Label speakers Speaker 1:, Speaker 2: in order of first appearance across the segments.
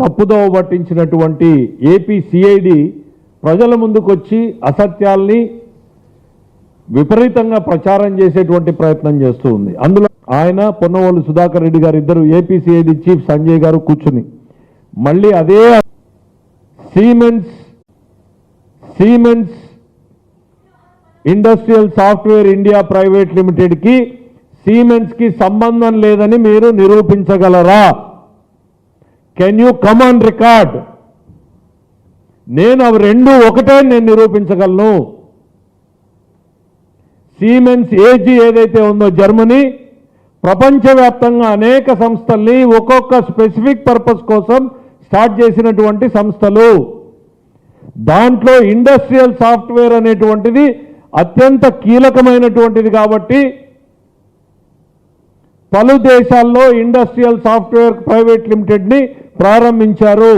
Speaker 1: తప్పుదోవ పట్టించినటువంటి AP CID ప్రజల ముందుకొచ్చి అసత్యాల్ని విపరీతంగా ప్రచారం చేసేటువంటి ప్రయత్నం చేస్తూ ఉంది. అందులో ఆయన పొన్నవోలు సుధాకర్ రెడ్డి గారు ఇద్దరు ఏపీసీఐడి చీఫ్ సంజయ్ గారు కూర్చుని. మళ్ళీ అదే Siemens Siemens industrial software India private లిమిటెడ్కి సీమెన్స్కి సంబంధం లేదని మీరు నిరూపించగలరా? Can you come on record నేను అవి రెండు ఒకటే నేను నిరూపించగలను. సీమెన్స్ ఏజీ ఏదైతే ఉందో జర్మనీ ప్రపంచవ్యాప్తంగా అనేక సంస్థల్ని ఒక్కొక్క స్పెసిఫిక్ పర్పస్ కోసం స్టార్ట్ చేసినటువంటి సంస్థలు. దాంట్లో ఇండస్ట్రియల్ సాఫ్ట్వేర్ అనేటువంటిది అత్యంత కీలకమైనటువంటిది కాబట్టి పలు దేశాల్లో ఇండస్ట్రియల్ సాఫ్ట్వేర్ ప్రైవేట్ లిమిటెడ్ని ప్రారంభించారు.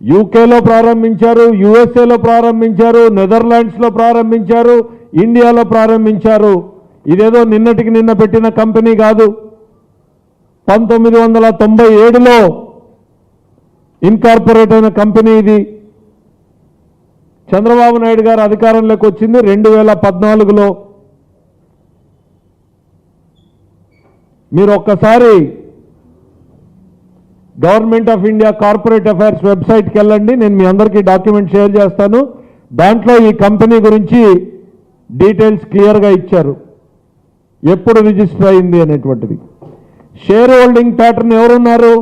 Speaker 1: యూకేలో ప్రారంభించారు యుఎస్ఏలో ప్రారంభించారు నెదర్లాండ్స్లో ప్రారంభించారు ఇండియాలో ప్రారంభించారు. ఇదేదో నిన్నటికి నిన్న పెట్టిన కంపెనీ కాదు. పంతొమ్మిది వందల తొంభై ఏడులో ఇన్కార్పొరేట్ అయిన కంపెనీ ఇది. చంద్రబాబు నాయుడు గారు అధికారంలోకి వచ్చింది రెండు వేల పద్నాలుగులో. మీరు ఒక్కసారి government of India corporate affairs వెబ్సైట్కి వెళ్ళండి. నేను మీ అందరికీ డాక్యుమెంట్ షేర్ చేస్తాను. దాంట్లో ఈ కంపెనీ గురించి డీటెయిల్స్ క్లియర్గా ఇచ్చారు. ఎప్పుడు రిజిస్టర్ అయింది అనేటువంటిది. షేర్ హోల్డింగ్ ప్యాటర్న్ ఎవరున్నారు?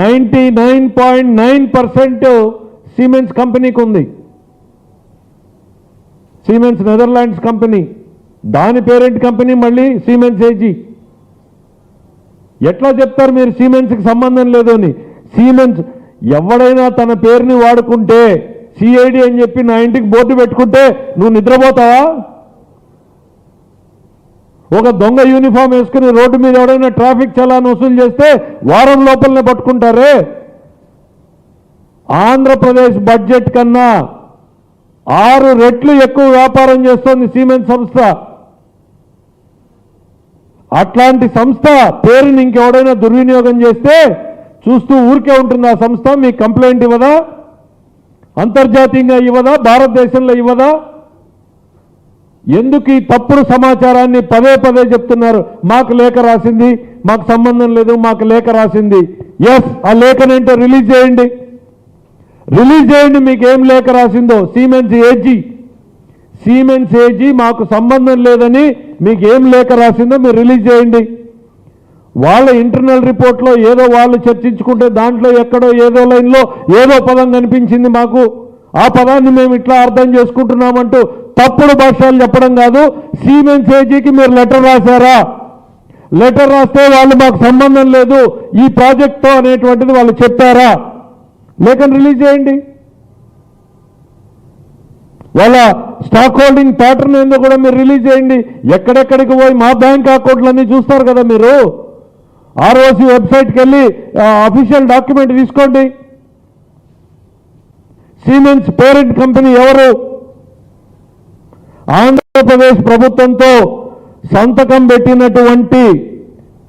Speaker 1: Ninety nine point nine percent Siemens కంపెనీకి ఉంది సిమెంట్స్ నెదర్లాండ్స్ కంపెనీ దాని పేరెంట్ కంపెనీ మళ్ళీ? సిమెంట్స్ ఏజీ ఎట్లా చెప్తారు మీరు సిమెంట్స్కి సంబంధం లేదు అని? సిమెంట్స్ ఎవడైనా తన పేరుని వాడుకుంటే సిఐడి అని చెప్పి నా ఇంటికి బోర్డు పెట్టుకుంటే నువ్వు నిద్రపోతావా? ఒక దొంగ యూనిఫామ్ వేసుకుని రోడ్డు మీద ఎవడైనా ట్రాఫిక్ చలాన్ వసూలు చేస్తే వారం లోపలనే పట్టుకుంటారే? ఆంధ్రప్రదేశ్ బడ్జెట్ కన్నా ఆరు రెట్లు ఎక్కువ వ్యాపారం చేస్తోంది సిమెంట్ సంస్థ. అట్లాంటి సంస్థ పేరుని ఇంకెవడైనా దుర్వినియోగం చేస్తే చూస్తూ ఊరికే ఉంటుంది ఆ సంస్థ మీకు కంప్లైంట్ ఇవ్వదా? అంతర్జాతీయంగా ఇవ్వదా? భారతదేశంలో ఇవ్వదా? ఎందుకు ఈ తప్పుడు సమాచారాన్ని పదే పదే చెప్తున్నారు? మాకు లేఖ రాసింది మాకు సంబంధం లేదు మాకు లేఖ రాసింది. ఎస్ ఆ లేఖనేంటో రిలీజ్ చేయండి. రిలీజ్ చేయండి మీకు ఏం లేఖ రాసిందో? సీమెన్స్ ఏజీ సీమెన్స్ ఏజీ మాకు సంబంధం లేదని మీకు ఏం లేఖ రాసిందో మీరు రిలీజ్ చేయండి. వాళ్ళ ఇంటర్నల్ రిపోర్ట్లో ఏదో వాళ్ళు చర్చించుకుంటే దాంట్లో ఎక్కడో ఏదో లైన్లో ఏదో పదం కనిపించింది మాకు. ఆ పదాన్ని మేము ఇట్లా అర్థం చేసుకుంటున్నామంటూ తప్పుడు భాషలు చెప్పడం కాదు. సీమెన్స్ ఏజీకి మీరు లెటర్ రాశారా? లెటర్ రాస్తే వాళ్ళు మాకు సంబంధం లేదు. ఈ ప్రాజెక్ట్తో అనేటువంటిది వాళ్ళు చెప్పారా? లేఖను రిలీజ్ చేయండి. వాళ్ళ స్టాక్ హోల్డింగ్ ప్యాటర్న్ ఏందో కూడా మీరు రిలీజ్ చేయండి. ఎక్కడెక్కడికి పోయి మా బ్యాంక్ అకౌంట్లన్నీ చూస్తారు కదా మీరు. ఆర్ఓసి వెబ్సైట్కి వెళ్ళి అఫీషియల్ డాక్యుమెంట్ తీసుకోండి. సీమెన్స్ పేరెంట్ కంపెనీ ఎవరు? ఆంధ్రప్రదేశ్ ప్రభుత్వంతో సంతకం పెట్టినటువంటి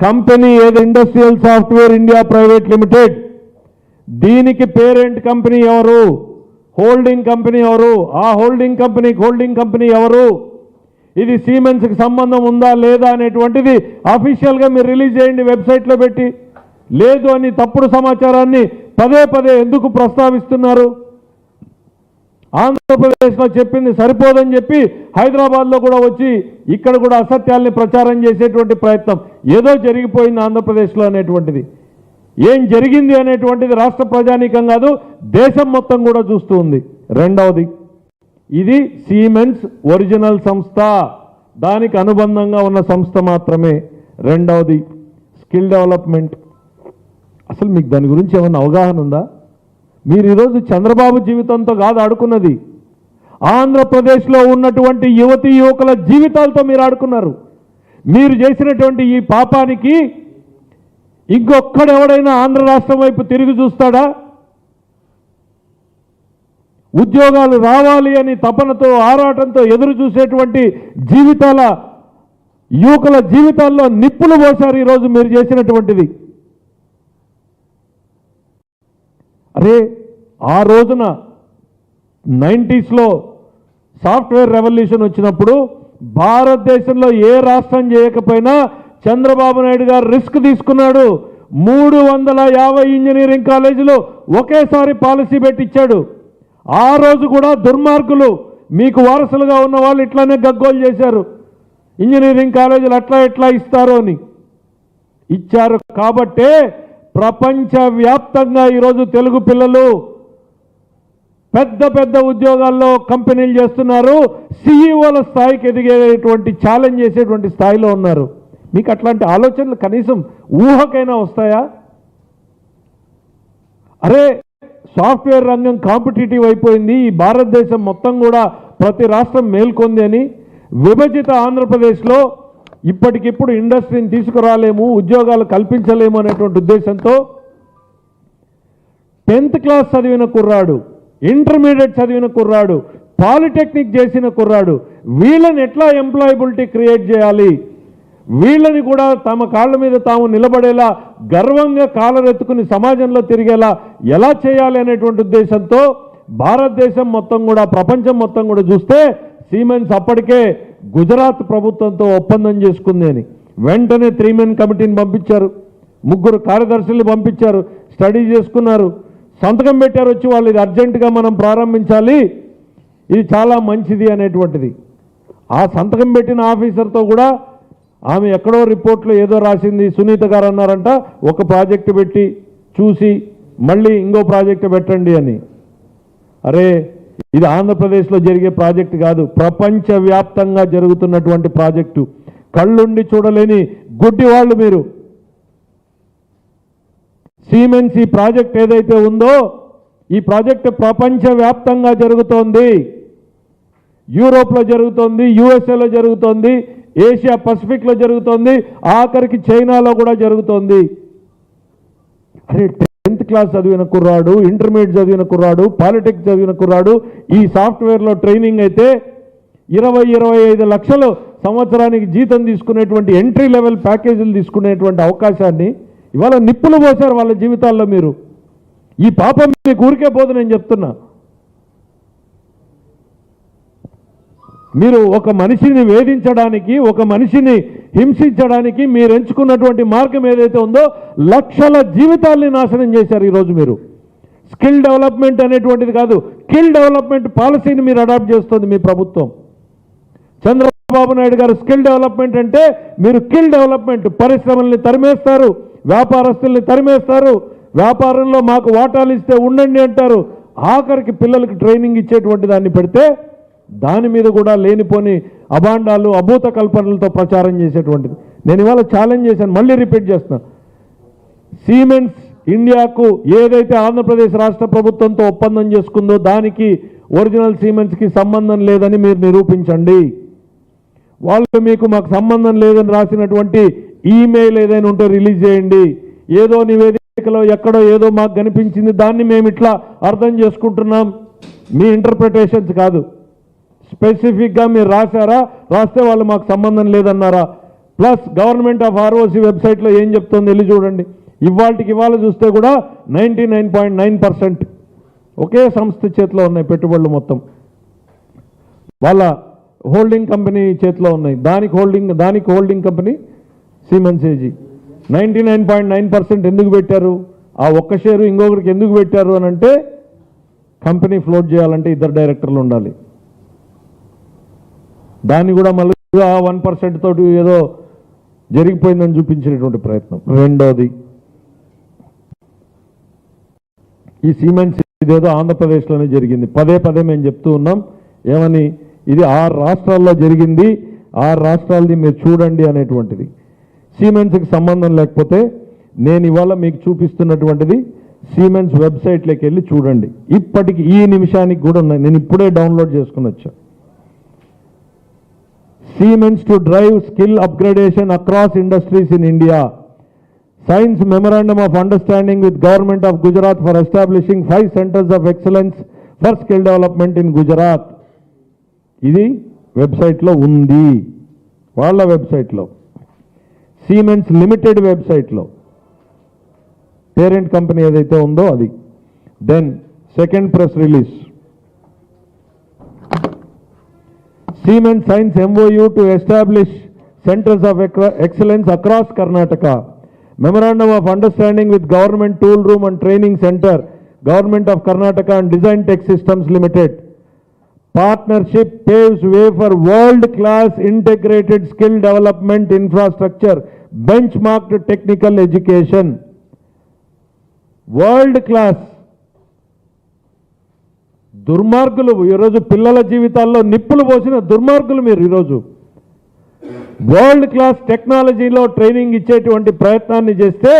Speaker 1: కంపెనీ ఏది? Industrial software India private limited దీనికి పేరెంట్ కంపెనీ ఎవరు? హోల్డింగ్ కంపెనీ ఎవరు? ఆ హోల్డింగ్ కంపెనీకి హోల్డింగ్ కంపెనీ ఎవరు? ఇది సీమెన్స్కి సంబంధం ఉందా లేదా అనేటువంటిది అఫీషియల్గా మీరు రిలీజ్ చేయండి వెబ్సైట్లో పెట్టి. లేదు అని తప్పుడు సమాచారాన్ని పదే పదే ఎందుకు ప్రస్తావిస్తున్నారు? ఆంధ్రప్రదేశ్లో చెప్పింది సరిపోదని చెప్పి హైదరాబాద్లో కూడా వచ్చి ఇక్కడ కూడా అసత్యాల్ని ప్రచారం చేసేటువంటి ప్రయత్నం ఏదో జరిగిపోయింది ఆంధ్రప్రదేశ్లో అనేటువంటిది. ఏం జరిగింది అనేటువంటిది రాష్ట్ర ప్రజానీకం కాదు దేశం మొత్తం కూడా చూస్తూ ఉంది రెండవది ఇది సీమెన్స్ ఒరిజినల్ సంస్థ. దానికి అనుబంధంగా ఉన్న సంస్థ మాత్రమే. రెండవది స్కిల్ డెవలప్మెంట్. అసలు మీకు దాని గురించి ఏమైనా అవగాహన ఉందా? మీరు ఈరోజు చంద్రబాబు జీవితంతో కాదు ఆడుకున్నది. ఆంధ్రప్రదేశ్లో ఉన్నటువంటి యువతి యువకుల జీవితాలతో మీరు ఆడుకున్నారు. మీరు చేసినటువంటి ఈ పాపానికి ఇంకొక్కడెవడైనా ఆంధ్ర రాష్ట్రం వైపు తిరిగి చూస్తాడా? ఉద్యోగాలు రావాలి అని తపనతో ఆరాటంతో ఎదురు చూసేటువంటి జీవితాల యువకుల జీవితాల్లో నిప్పులు పోసారు ఈరోజు మీరు చేసినటువంటిది. అరే ఆ రోజున నైంటీస్లో సాఫ్ట్వేర్ రెవల్యూషన్ వచ్చినప్పుడు భారతదేశంలో ఏ రాష్ట్రం చేయకపోయినా చంద్రబాబు నాయుడు గారు రిస్క్ తీసుకున్నాడు. మూడు వందల యాభై ఇంజనీరింగ్ కాలేజీలు ఒకేసారి పాలసీ పెట్టించాడు ఆ రోజు కూడా దుర్మార్గులు మీకు వారసులుగా ఉన్న వాళ్ళు ఇట్లానే గగ్గోలు చేశారు. ఇంజనీరింగ్ కాలేజీలు అట్లా ఎట్లా ఇస్తారు అని ఇచ్చారు. కాబట్టే ప్రపంచవ్యాప్తంగా ఈరోజు తెలుగు పిల్లలు పెద్ద పెద్ద ఉద్యోగాల్లో కంపెనీలు చేస్తున్నారు. సీఈఓల స్థాయికి ఎదిగేటువంటి ఛాలెంజ్ చేసేటువంటి స్థాయిలో ఉన్నారు. మీకు అట్లాంటి ఆలోచనలు కనీసం ఊహకైనా వస్తాయా? అరే సాఫ్ట్వేర్ రంగం కాంపిటేటివ్ అయిపోయింది ఈ భారతదేశం మొత్తం కూడా ప్రతి రాష్ట్రం మేల్కొంది అని విభజిత ఆంధ్రప్రదేశ్లో ఇప్పటికిప్పుడు ఇండస్ట్రీని తీసుకురాలేము ఉద్యోగాలు కల్పించలేము అనేటువంటి ఉద్దేశంతో టెన్త్ క్లాస్ చదివిన కుర్రాడు ఇంటర్మీడియట్ చదివిన కుర్రాడు పాలిటెక్నిక్ చేసిన కుర్రాడు వీళ్ళని ఎట్లా ఎంప్లాయబిలిటీ క్రియేట్ చేయాలి? వీళ్ళని కూడా తమ కాళ్ళ మీద తాము నిలబడేలా గర్వంగా కాలరెత్తుకుని సమాజంలో తిరిగేలా ఎలా చేయాలి అనేటువంటి ఉద్దేశంతో భారతదేశం మొత్తం కూడా ప్రపంచం మొత్తం కూడా చూస్తే సీమెన్స్ అప్పటికే గుజరాత్ ప్రభుత్వంతో ఒప్పందం చేసుకుంది అని. వెంటనే త్రీ మెన్ కమిటీని పంపించారు. ముగ్గురు కార్యదర్శుల్ని పంపించారు. స్టడీ చేసుకున్నారు. సంతకం పెట్టారు వచ్చి వాళ్ళు ఇది అర్జెంటుగా మనం ప్రారంభించాలి. ఇది చాలా మంచిది అనేటువంటిది. ఆ సంతకం పెట్టిన ఆఫీసర్తో కూడా ఆమె ఎక్కడో రిపోర్ట్లో ఏదో రాసింది. సునీత గారు అన్నారంట ఒక ప్రాజెక్టు పెట్టి చూసి మళ్ళీ ఇంకో ప్రాజెక్టు పెట్టండి అని. అరే ఇది ఆంధ్రప్రదేశ్లో జరిగే ప్రాజెక్టు కాదు ప్రపంచవ్యాప్తంగా జరుగుతున్నటువంటి ప్రాజెక్టు. కళ్ళుండి చూడలేని గుడ్డి వాళ్ళు మీరు. సిమెన్స్ ఈ ప్రాజెక్ట్ ఏదైతే ఉందో ఈ ప్రాజెక్టు ప్రపంచవ్యాప్తంగా జరుగుతోంది. యూరోప్లో జరుగుతోంది యుఎస్ఏలో జరుగుతోంది ఏషియా పసిఫిక్లో జరుగుతోంది ఆఖరికి చైనాలో కూడా జరుగుతోంది. అరే టెన్త్ క్లాస్ చదివిన కుర్రాడు ఇంటర్మీడియట్ చదివిన కుర్రాడు పాలిటెక్ చదివిన కుర్రాడు ఈ సాఫ్ట్వేర్లో ట్రైనింగ్ అయితే ఇరవై ఇరవై ఐదు లక్షలు సంవత్సరానికి జీతం తీసుకునేటువంటి ఎంట్రీ లెవెల్ ప్యాకేజీలు తీసుకునేటువంటి అవకాశాన్ని ఇవాళ నిప్పులు పోశారు వాళ్ళ జీవితాల్లో మీరు. ఈ పాపం మీకు ఊరికే పోదు నేను చెప్తున్నా. మీరు ఒక మనిషిని వేధించడానికి ఒక మనిషిని హింసించడానికి మీరు ఎంచుకున్నటువంటి మార్గం ఏదైతే ఉందో లక్షల జీవితాల్ని నాశనం చేశారు ఈరోజు మీరు. స్కిల్ డెవలప్మెంట్ అనేటువంటిది కాదు స్కిల్ డెవలప్మెంట్ పాలసీని మీరు అడాప్ట్ చేస్తుంది మీ ప్రభుత్వం. చంద్రబాబు నాయుడు గారు స్కిల్ డెవలప్మెంట్ అంటే మీరు స్కిల్ డెవలప్మెంట్ పరిశ్రమల్ని తరిమేస్తారు వ్యాపారస్తుల్ని తరిమేస్తారు వ్యాపారంలో మాకు వాటాలు ఇస్తే ఉండండి అంటారు. ఆఖరికి పిల్లలకు ట్రైనింగ్ ఇచ్చేటువంటి దాన్ని పెడితే దాని మీద కూడా లేనిపోని అభాండాలు అభూత కల్పనలతో ప్రచారం చేసేటువంటిది. నేను ఇవాళ ఛాలెంజ్ చేశాను మళ్ళీ రిపీట్ చేస్తున్నా. సిమెంట్స్ ఇండియాకు ఏదైతే ఆంధ్రప్రదేశ్ రాష్ట్ర ప్రభుత్వంతో ఒప్పందం చేసుకుందో దానికి ఒరిజినల్ సిమెంట్స్కి సంబంధం లేదని మీరు నిరూపించండి. వాళ్ళు మీకు మాకు సంబంధం లేదని రాసినటువంటి ఈమెయిల్ ఏదైనా ఉంటే రిలీజ్ చేయండి. ఏదో నివేదికలో ఎక్కడో ఏదో మాకు కనిపించింది దాన్ని మేము ఇట్లా అర్థం చేసుకుంటున్నాం. మీ ఇంటర్ప్రిటేషన్స్ కాదు. స్పెసిఫిక్గా మీరు రాశారా? రాస్తే వాళ్ళు మాకు సంబంధం లేదన్నారా? ప్లస్ గవర్నమెంట్ ఆఫ్ ఆర్ఓసి వెబ్సైట్లో ఏం చెప్తుందో వెళ్ళి చూడండి. ఇవాళకి ఇవాళ చూస్తే కూడా ninety nine point nine percent. ఒకే సంస్థ చేతిలో ఉన్నాయి పెట్టుబడులు మొత్తం. వాళ్ళ హోల్డింగ్ కంపెనీ చేతిలో ఉన్నాయి. దానికి హోల్డింగ్ దానికి holding company Siemens AG ninety nine point nine percent ఎందుకు పెట్టారు? ఆ ఒక్క షేరు ఇంకొకరికి ఎందుకు పెట్టారు అని అంటే కంపెనీ ఫ్లోట్ చేయాలంటే ఇద్దరు డైరెక్టర్లు ఉండాలి. దాన్ని కూడా మళ్ళీ వన్ పర్సెంట్ తోటి ఏదో జరిగిపోయిందని చూపించినటువంటి ప్రయత్నం. రెండోది ఈ సిమెంట్స్ ఇదేదో ఆంధ్రప్రదేశ్లోనే జరిగింది. పదే పదే మేము చెప్తూ ఉన్నాం ఏమని ఇది ఆరు రాష్ట్రాల్లో జరిగింది ఆరు రాష్ట్రాలది మీరు చూడండి అనేటువంటిది. సిమెంట్స్కి సంబంధం లేకపోతే నేను ఇవాళ మీకు చూపిస్తున్నటువంటిది సిమెంట్స్ వెబ్సైట్లోకి వెళ్ళి చూడండి. ఇప్పటికి ఈ నిమిషానికి కూడా ఉన్నాయి నేను ఇప్పుడే డౌన్లోడ్ చేసుకుని వచ్చాను Siemens to drive skill upgradation across industries in India signs memorandum of understanding with government of Gujarat for establishing five centres of excellence for skill development in Gujarat ఇది వెబ్సైట్లో ఉంది. వాళ్ళ వెబ్సైట్లో. సిమెన్స్ లిమిటెడ్ వెబ్సైట్లో. Parent company ఏదైతే ఉందో అది. Then second press release Siemens signs MOU to establish centers of Ec- excellence across Karnataka. Memorandum of understanding with Government Tool Room and Training Center, Government of Karnataka and Design Tech Systems Limited. Partnership paves way for world-class integrated skill development infrastructure, benchmarked technical education. World class దుర్మార్గులు ఈరోజు పిల్లల జీవితాల్లో నిప్పులు పోసిన దుర్మార్గులు మీరు ఈరోజు. World class టెక్నాలజీలో ట్రైనింగ్ ఇచ్చేటువంటి ప్రయత్నాన్ని చేస్తే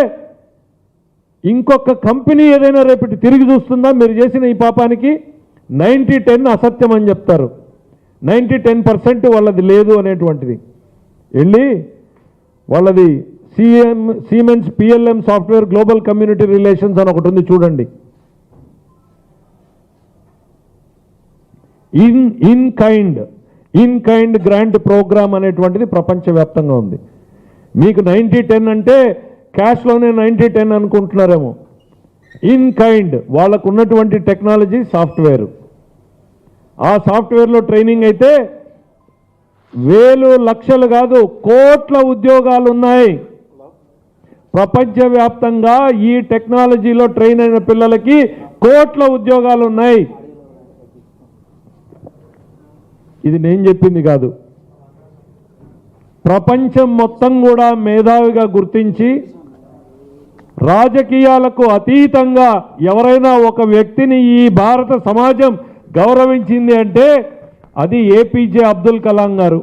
Speaker 1: ఇంకొక కంపెనీ ఏదైనా రేపటి తిరిగి చూస్తుందా? మీరు చేసిన ఈ పాపానికి నైంటీ టెన్ అసత్యం అని చెప్తారు. నైంటీ టెన్ పర్సెంట్ వాళ్ళది లేదు అనేటువంటిది. వెళ్ళి వాళ్ళది CM Siemens PLM software global community relations అని ఒకటి ఉంది చూడండి. In in kind in kind grant programme అనేటువంటిది ప్రపంచవ్యాప్తంగా ఉంది. మీకు నైంటీ టెన్ అంటే క్యాష్లోనే నైంటీ టెన్ అనుకుంటున్నారేమో. ఇన్ కైండ్ వాళ్ళకు ఉన్నటువంటి టెక్నాలజీ సాఫ్ట్వేర్. ఆ సాఫ్ట్వేర్లో ట్రైనింగ్ అయితే వేలు లక్షలు కాదు కోట్ల ఉద్యోగాలు ఉన్నాయి ప్రపంచవ్యాప్తంగా ఈ టెక్నాలజీలో ట్రైన్ అయిన పిల్లలకి కోట్ల ఉద్యోగాలు ఉన్నాయి ఇది నేను చెప్పింది కాదు. ప్రపంచం మొత్తం కూడా మేధావిగా గుర్తించి రాజకీయాలకు అతీతంగా ఎవరైనా ఒక వ్యక్తిని ఈ భారత సమాజం గౌరవించింది అంటే అది ఏపీజే అబ్దుల్ కలాం గారు.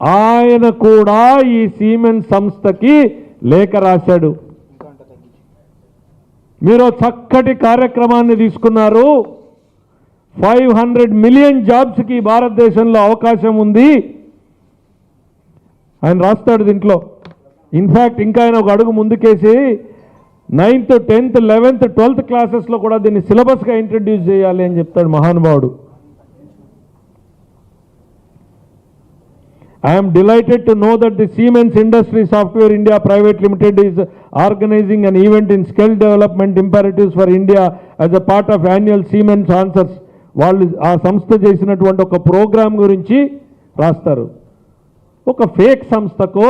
Speaker 1: ఆయన కూడా ఈ సీమెన్ సంస్థకి లేఖ రాశాడు. మీరు చక్కటి కార్యక్రమాన్ని తీసుకున్నారు. ఫైవ్ హండ్రెడ్ మిలియన్ జాబ్స్కి భారతదేశంలో అవకాశం ఉంది ఆయన రాస్తాడు దీంట్లో ఇన్ఫ్యాక్ట్ ఇంకా ఆయన ఒక అడుగు ముందుకేసి నైన్త్ టెన్త్ లెవెన్త్ ట్వెల్త్ క్లాసెస్లో కూడా దీన్ని సిలబస్గా ఇంట్రడ్యూస్ చేయాలి అని చెప్తాడు మహానుభావుడు I am delighted to know that the Siemens Industry Software India Private Limited is organizing an event in skill development imperatives for India as a part of annual Siemens Answers. వాళ్ళు ఆ సంస్థ చేసినటువంటి ఒక programme గురించి రాస్తారు. ఒక fake సంస్థకో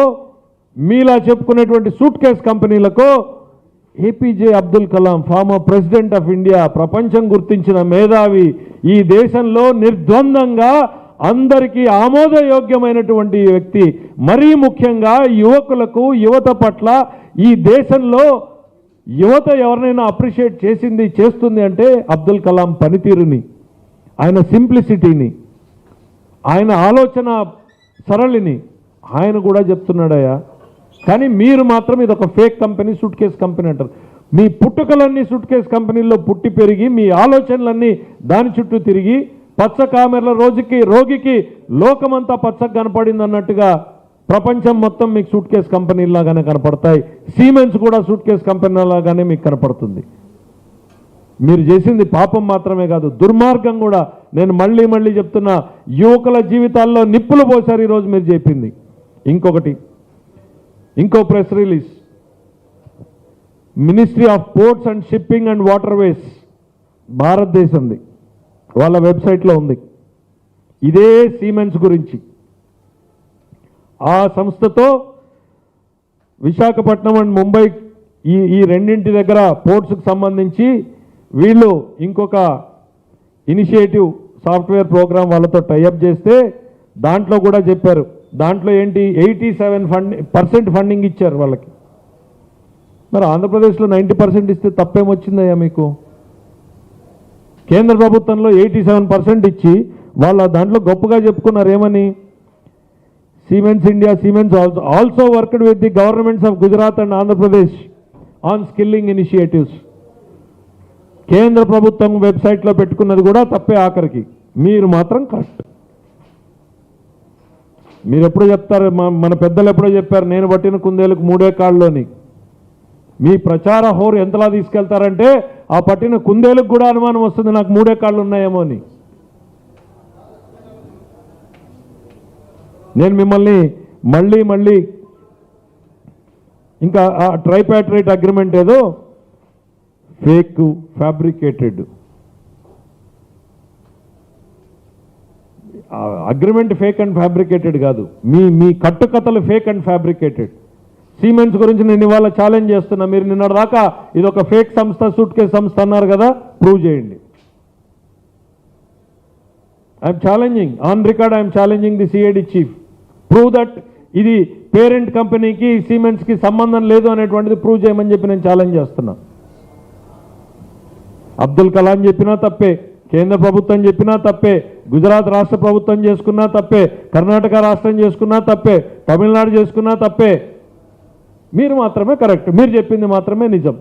Speaker 1: మీలా చెప్పుకునేటువంటి suitcase కంపెనీలకో APJ Abdul Kalam former president of India ప్రపంచం గుర్తించిన మేధావి ఈ దేశంలో నిర్ద్వందంగా అందరికీ ఆమోదయోగ్యమైనటువంటి వ్యక్తి మరీ ముఖ్యంగా యువకులకు యువత పట్ల ఈ దేశంలో యువత ఎవరినైనా అప్రిషియేట్ చేసింది చేస్తుంది అంటే అబ్దుల్ కలాం పనితీరుని. ఆయన సింప్లిసిటీని ఆయన ఆలోచన సరళిని ఆయన కూడా చెప్తున్నాడయ్యా. కానీ మీరు మాత్రం ఇది ఒక fake company suitcase company అంటారు. మీ పుట్టుకలన్నీ సూట్ కేస్ కంపెనీల్లో పుట్టి పెరిగి మీ ఆలోచనలన్నీ దాని చుట్టూ తిరిగి పచ్చ కామెర్ల రోజుకి రోగికి లోకమంతా పచ్చగా కనపడింది అన్నట్టుగా ప్రపంచం మొత్తం మీకు సూట్ కేస్ కంపెనీలాగానే కనపడతాయి. సీమెన్స్ కూడా సూట్ కేస్ కంపెనీలాగానే మీకు కనపడుతుంది. మీరు చేసింది పాపం మాత్రమే కాదు. దుర్మార్గం కూడా. నేను మళ్ళీ మళ్ళీ చెప్తున్నా యువకుల జీవితాల్లో నిప్పులు పోసారు ఈరోజు మీరు చెప్పింది. ఇంకొకటి ఇంకో press release. Ministry of ports and shipping and waterways భారతదేశంది. వాళ్ళ వెబ్సైట్లో ఉంది. ఇదే సీమెన్స్ గురించి. ఆ సంస్థతో విశాఖపట్నం అండ్ ముంబై ఈ ఈ రెండింటి దగ్గర పోర్ట్స్కి సంబంధించి వీళ్ళు ఇంకొక ఇనిషియేటివ్ సాఫ్ట్వేర్ ప్రోగ్రామ్ వాళ్ళతో టైఅప్ చేస్తే దాంట్లో కూడా చెప్పారు. దాంట్లో ఏంటి? Eighty seven fund percent funding ఇచ్చారు వాళ్ళకి. మరి ఆంధ్రప్రదేశ్లో నైంటీ పర్సెంట్ ఇస్తే తప్పేమొచ్చిందయ్యా మీకు? కేంద్ర ప్రభుత్వంలో ఎయిటీ సెవెన్ పర్సెంట్ ఇచ్చి వాళ్ళ దాంట్లో గొప్పగా చెప్పుకున్నారు ఏమని? Siemens India Siemens also also worked with the governments of Gujarat and Andhra Pradesh on skilling initiatives కేంద్ర ప్రభుత్వం వెబ్సైట్లో పెట్టుకున్నది కూడా తప్పే ఆఖరికి. మీరు మాత్రం కరెక్ట్. మీరు ఎప్పుడో చెప్తారు మన పెద్దలు ఎప్పుడో చెప్పారు నేను పట్టిన కుందేలకు మూడే కాళ్ళలోని. మీ ప్రచార హోరు ఎంతలా తీసుకెళ్తారంటే ఆ పట్టిన కుందేలకు కూడా అనుమానం వస్తుంది నాకు మూడే కాళ్ళు ఉన్నాయేమో అని. నేను మిమ్మల్ని మళ్ళీ మళ్ళీ ఇంకా ఆ ట్రైపాట్రేట్ అగ్రిమెంట్ ఏదో fake fabricated agreement fake and fabricated కాదు. మీ మీ కట్టుకథలు ఫేక్ అండ్ ఫ్యాబ్రికేటెడ్ సిమెంట్స్ గురించి నేను ఇవాళ ఛాలెంజ్ చేస్తున్నా. మీరు నిన్న దాకా ఇది ఒక ఫేక్ సంస్థ సూట్ కేస్ సంస్థ అన్నారు కదా ప్రూవ్ చేయండి. I'm challenging on record I'm challenging the CID chief prove that ఇది పేరెంట్ కంపెనీకి సిమెంట్స్కి సంబంధం లేదు అనేటువంటిది ప్రూవ్ చేయమని చెప్పి నేను ఛాలెంజ్ చేస్తున్నా. అబ్దుల్ కలాం చెప్పినా తప్పే కేంద్ర ప్రభుత్వం చెప్పినా తప్పే గుజరాత్ రాష్ట్ర ప్రభుత్వం చేసుకున్నా తప్పే కర్ణాటక రాష్ట్రం చేసుకున్నా తప్పే తమిళనాడు చేసుకున్నా తప్పే. మీరు మాత్రమే కరెక్ట్ మీరు చెప్పింది మాత్రమే నిజం.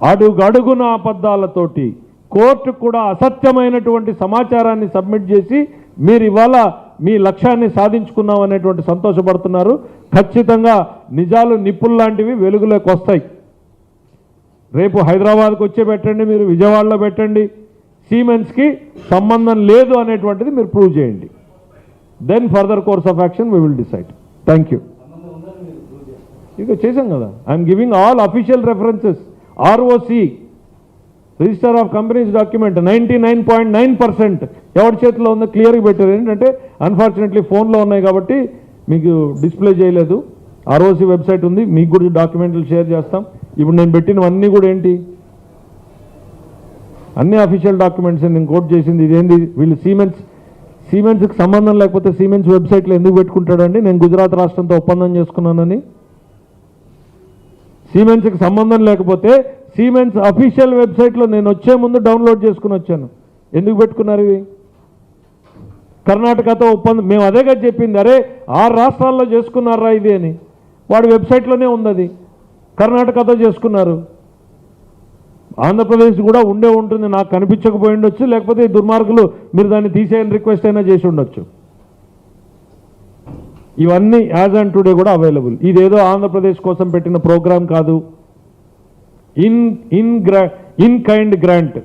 Speaker 1: అడుగడుగున అబద్ధాలతోటి కోర్టు కూడా అసత్యమైనటువంటి సమాచారాన్ని సబ్మిట్ చేసి మీరు ఇవాళ మీ లక్ష్యాన్ని సాధించుకున్నాం అనేటువంటి సంతోషపడుతున్నారు. ఖచ్చితంగా నిజాలు నిప్పుల్లాంటివి వెలుగులోకి వస్తాయి. రేపు హైదరాబాద్కి వచ్చే పెట్టండి మీరు విజయవాడలో పెట్టండి. సీమెన్స్కి సంబంధం లేదు అనేటువంటిది మీరు ప్రూవ్ చేయండి. Then further course of action we will decide thank you ఇక చేశాం కదా. I'm giving all official references ROC register of companies document ninety nine point nine percent ఎవరి చేతిలో ఉందో క్లియర్గా పెట్టారు. ఏంటంటే అన్ఫార్చునేట్లీ ఫోన్లో ఉన్నాయి కాబట్టి మీకు డిస్ప్లే చేయలేదు. ఆర్ఓసి వెబ్సైట్ ఉంది మీకు కూడా డాక్యుమెంట్లు షేర్ చేస్తాం. ఇప్పుడు నేను పెట్టినవన్నీ కూడా ఏంటి? అన్ని అఫీషియల్ డాక్యుమెంట్స్ నేను కోట్ చేసింది ఇదేంది? వీళ్ళు సిమెంట్స్ సిమెంట్స్కి సంబంధం లేకపోతే సిమెంట్స్ వెబ్సైట్లో ఎందుకు పెట్టుకుంటాడండి? నేను గుజరాత్ రాష్ట్రంతో ఒప్పందం చేసుకున్నానని. సిమెంట్స్కి సంబంధం లేకపోతే సిమెంట్స్ అఫీషియల్ వెబ్సైట్లో నేను వచ్చే ముందు డౌన్లోడ్ చేసుకుని వచ్చాను. ఎందుకు పెట్టుకున్నారు ఇవి? కర్ణాటకతో ఒప్పందం మేము అదే కదా చెప్పింది. అరే ఆరు రాష్ట్రాల్లో చేసుకున్నారా ఇది అని. వాడి వెబ్సైట్లోనే ఉంది అది కర్ణాటకతో చేసుకున్నారు. ఆంధ్రప్రదేశ్ కూడా ఉండే ఉంటుంది నాకు కనిపించకపోయి ఉండొచ్చు లేకపోతే ఈ దుర్మార్గులు మీరు దాన్ని తీసేయని రిక్వెస్ట్ అయినా చేసి ఉండొచ్చు. ఇవన్నీ యాజ్ అండ్ టుడే కూడా అవైలబుల్. ఇదేదో ఆంధ్రప్రదేశ్ కోసం పెట్టిన ప్రోగ్రామ్ కాదు. ఇన్ ఇన్ గ్రా ఇన్ కైండ్ గ్రాంట్.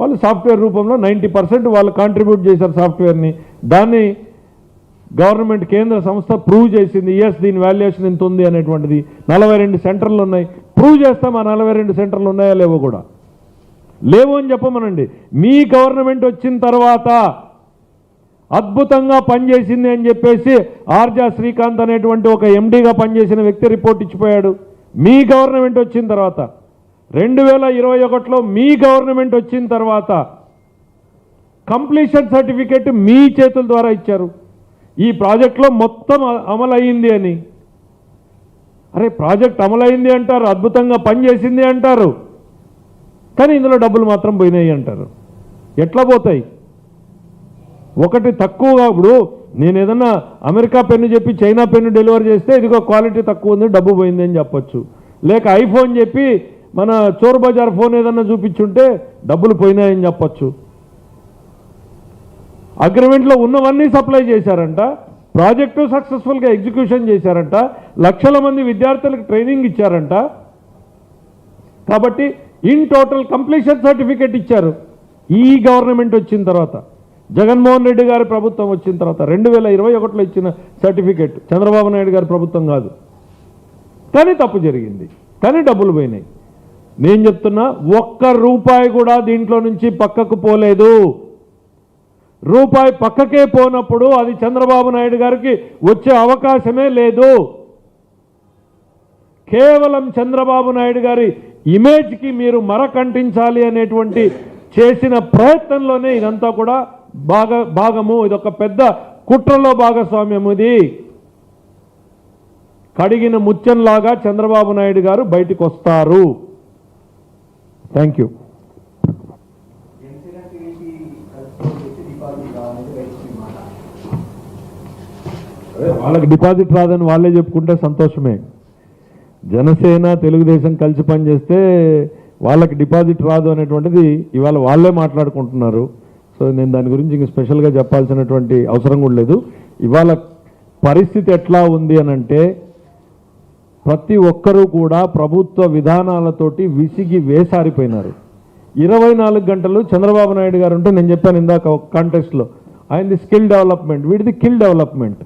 Speaker 1: వాళ్ళు సాఫ్ట్వేర్ రూపంలో నైంటీ పర్సెంట్ వాళ్ళు కాంట్రిబ్యూట్ చేశారు సాఫ్ట్వేర్ని. దాన్ని గవర్నమెంట్ కేంద్ర సంస్థ ప్రూవ్ చేసింది. ఎస్ దీని వాల్యుయేషన్ ఎంత ఉంది అనేటువంటిది. నలభై రెండు సెంటర్లు ఉన్నాయి. ప్రూవ్ చేస్తాం ఆ నలభై రెండు సెంటర్లు ఉన్నాయా లేవో కూడా. లేవు అని చెప్పమనండి. మీ గవర్నమెంట్ వచ్చిన తర్వాత అద్భుతంగా పనిచేసింది అని చెప్పేసి ఆర్జా శ్రీకాంత్ అనేటువంటి ఒక ఎండీగా పనిచేసిన వ్యక్తి రిపోర్ట్ ఇచ్చిపోయాడు. మీ గవర్నమెంట్ వచ్చిన తర్వాత. రెండు వేల ఇరవై ఒకటిలో మీ గవర్నమెంట్ వచ్చిన తర్వాత. కంప్లీషన్ సర్టిఫికెట్ మీ చేతుల ద్వారా ఇచ్చారు. ఈ ప్రాజెక్ట్లో మొత్తం అ- అమలయ్యింది అని. అరే ప్రాజెక్ట్ అమలైంది అంటారు అద్భుతంగా పనిచేసింది అంటారు. కానీ ఇందులో డబ్బులు మాత్రం పోయినాయి అంటారు. ఎట్లా పోతాయి? ఒకటి తక్కువగా ఇప్పుడు నేను ఏదన్నా అమెరికా పెన్ను చెప్పి చైనా పెన్ను డెలివరీ చేస్తే ఇదిగో క్వాలిటీ తక్కువ ఉంది డబ్బు పోయింది అని చెప్పొచ్చు. లేక ఐఫోన్ చెప్పి మన చోర్ బజార్ ఫోన్ ఏదన్నా చూపించుంటే డబ్బులు పోయినాయని చెప్పొచ్చు. అగ్రిమెంట్లో ఉన్నవన్నీ సప్లై చేశారంట ప్రాజెక్టు సక్సెస్ఫుల్గా ఎగ్జిక్యూషన్ చేశారంట లక్షల మంది విద్యార్థులకు ట్రైనింగ్ ఇచ్చారంట. కాబట్టి ఇన్ టోటల్ కంప్లీషన్ సర్టిఫికేట్ ఇచ్చారు. ఈ గవర్నమెంట్ వచ్చిన తర్వాత జగన్మోహన్ రెడ్డి గారి ప్రభుత్వం వచ్చిన తర్వాత రెండు వేల ఇరవై ఒకటిలో ఇచ్చిన సర్టిఫికేట్ చంద్రబాబు నాయుడు గారి ప్రభుత్వం కాదు. కానీ తప్పు జరిగింది. కానీ డబ్బులు పోయినాయి. నేను చెప్తున్నా ఒక్క రూపాయి కూడా దీంట్లో నుంచి పక్కకు పోలేదు. రూపాయి పక్కకే పోనప్పుడు అది చంద్రబాబు నాయుడు గారికి వచ్చే అవకాశమే లేదు. కేవలం చంద్రబాబు నాయుడు గారి ఇమేజ్కి మీరు మరకంటించాలి అనేటువంటి చేసిన ప్రయత్నంలోనే ఇదంతా కూడా భాగ భాగము. ఇదొక పెద్ద కుట్రలో భాగస్వామ్యం ఇది. కడిగిన ముత్యంలాగా చంద్రబాబు నాయుడు గారు బయటకు వస్తారు థ్యాంక్ యూ
Speaker 2: జనసేన టీడీపీ కలిసి వచ్చి డిపాజిట్ రావాలని రైతు మాట
Speaker 1: వాళ్ళకి డిపాజిట్ రాదని వాళ్ళే చెప్పుకుంటే సంతోషమే. జనసేన తెలుగుదేశం కలిసి పనిచేస్తే వాళ్ళకి డిపాజిట్ రాదు అనేటువంటిది ఇవాళ వాళ్ళే మాట్లాడుకుంటున్నారు. సో నేను దాని గురించి ఇంక స్పెషల్గా చెప్పాల్సినటువంటి అవసరం కూడా లేదు. ఇవాళ పరిస్థితి ఎట్లా ఉంది అని అంటే ప్రతి ఒక్కరూ కూడా ప్రభుత్వ విధానాలతోటి విసిగి వేసారిపోయినారు. ఇరవై నాలుగు గంటలు చంద్రబాబు నాయుడు గారు ఉంటే నేను చెప్పాను ఇందాక ఒక కాంటెక్స్ట్లో ఆయనది స్కిల్ డెవలప్మెంట్ వీడిది కిల్ డెవలప్మెంట్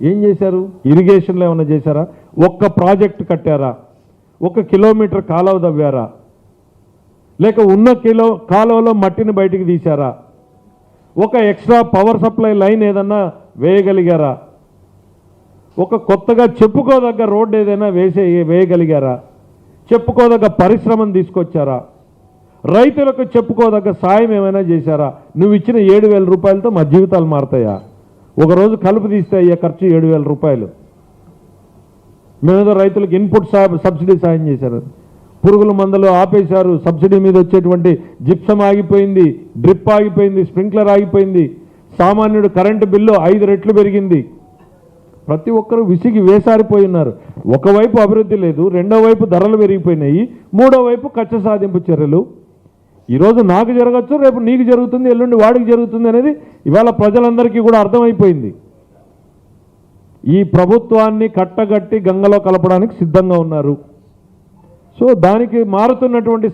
Speaker 1: ఏం చేశారు? ఇరిగేషన్లో ఏమైనా చేశారా? ఒక్క ప్రాజెక్ట్ కట్టారా? ఒక కిలోమీటర్ కాలువ తవ్వారా? లేక ఉన్న కిలో కాలువలో మట్టిని బయటికి తీశారా? ఒక ఎక్స్ట్రా పవర్ సప్లై లైన్ ఏదన్నా వేయగలిగారా? ఒక కొత్తగా చెప్పుకోదగ్గ రోడ్డు ఏదైనా వేసే వేయగలిగారా? చెప్పుకోదగ్గ పరిశ్రమను తీసుకొచ్చారా? రైతులకు చెప్పుకోదగ్గ సాయం ఏమైనా చేశారా? నువ్వు ఇచ్చిన ఏడు వేల రూపాయలతో మా జీవితాలు మారతాయా? ఒకరోజు కలుపు తీస్తే అయ్యే ఖర్చు ఏడు వేల రూపాయలు. మేమేదో రైతులకు ఇన్పుట్ సబ్సిడీ సాయం చేశారు. పురుగుల మందులు ఆపేశారు. సబ్సిడీ మీద వచ్చేటువంటి జిప్సం ఆగిపోయింది డ్రిప్ ఆగిపోయింది స్ప్రింక్లర్ ఆగిపోయింది. సామాన్యుడు కరెంటు బిల్లు ఐదు రెట్లు పెరిగింది. ప్రతి ఒక్కరూ విసిగి వేసారిపోయి ఉన్నారు. ఒకవైపు అభివృద్ధి లేదు రెండో వైపు ధరలు పెరిగిపోయినాయి మూడో వైపు కచ్చ సాధింపు చర్యలు. ఈరోజు నాకు జరగచ్చు రేపు నీకు జరుగుతుంది ఎల్లుండి వాడికి జరుగుతుంది అనేది ఇవాళ ప్రజలందరికీ కూడా అర్థమైపోయింది. ఈ ప్రభుత్వాన్ని కట్టగట్టి గంగలో కలపడానికి సిద్ధంగా ఉన్నారు. సో దానికి మారుతున్నటువంటి